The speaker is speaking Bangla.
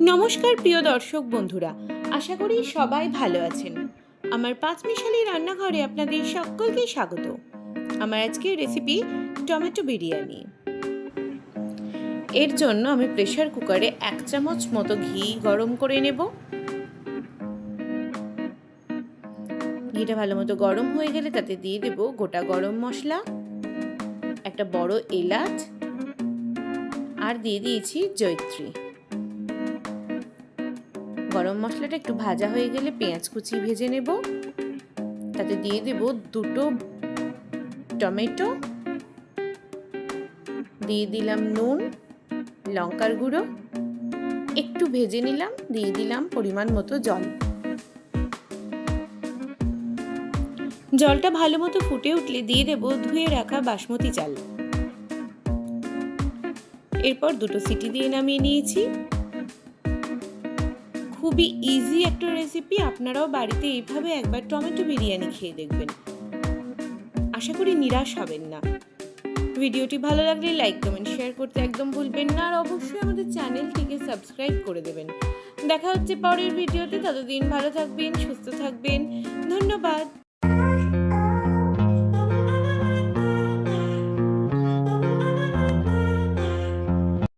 নমস্কার প্রিয় দর্শক বন্ধুরা, আশা করি সবাই ভালো আছেন। আমার পাঁচ মিশালি রান্নাঘরে আপনাদের সকলকে স্বাগত। আমার আজকের রেসিপি টমেটো বিরিয়ানি। এর জন্য আমি প্রেশার কুকারে এক চামচ মতো ঘি গরম করে নেব। ঘিটা ভালো মতো গরম হয়ে গেলে তাতে দিয়ে দেব গোটা গরম মশলা, একটা বড় এলাচ, আর দিয়ে দিয়েছি জৈত্রী গরম মশলাটা একটু ভাজা হয়ে গেলে পেঁয়াজ কুচি ভেজে নেব। তাতে দিয়ে দেব দুটো টমেটো। দিয়ে দিলাম নুন, লঙ্কার গুঁড়ো। একটু ভেজে নিলাম, দিয়ে দিলাম পরিমাণ মতো জল। জলটা ভালো মতো ফুটে উঠলে দিয়ে দেব ধুয়ে রাখা বাসমতি চাল। এরপর দুটো সিটি দিয়ে নামিয়ে নিয়েছি। খুবই ইজি একটা রেসিপি আপনারাও বাড়িতে এইভাবে একবার টমেটো বিরিয়ানি খেয়ে দেখবেন। আশা করি নিরাশ হবেন না। ভিডিওটি ভালো লাগলে লাইক কমেন্ট শেয়ার করতে একদম ভুলবেন না। আর অবশ্যই আমাদের চ্যানেলটিকে সাবস্ক্রাইব করে দেবেন। দেখা হচ্ছে পরের ভিডিওতে। ততদিন ভালো থাকবেন, সুস্থ থাকবেন। ধন্যবাদ।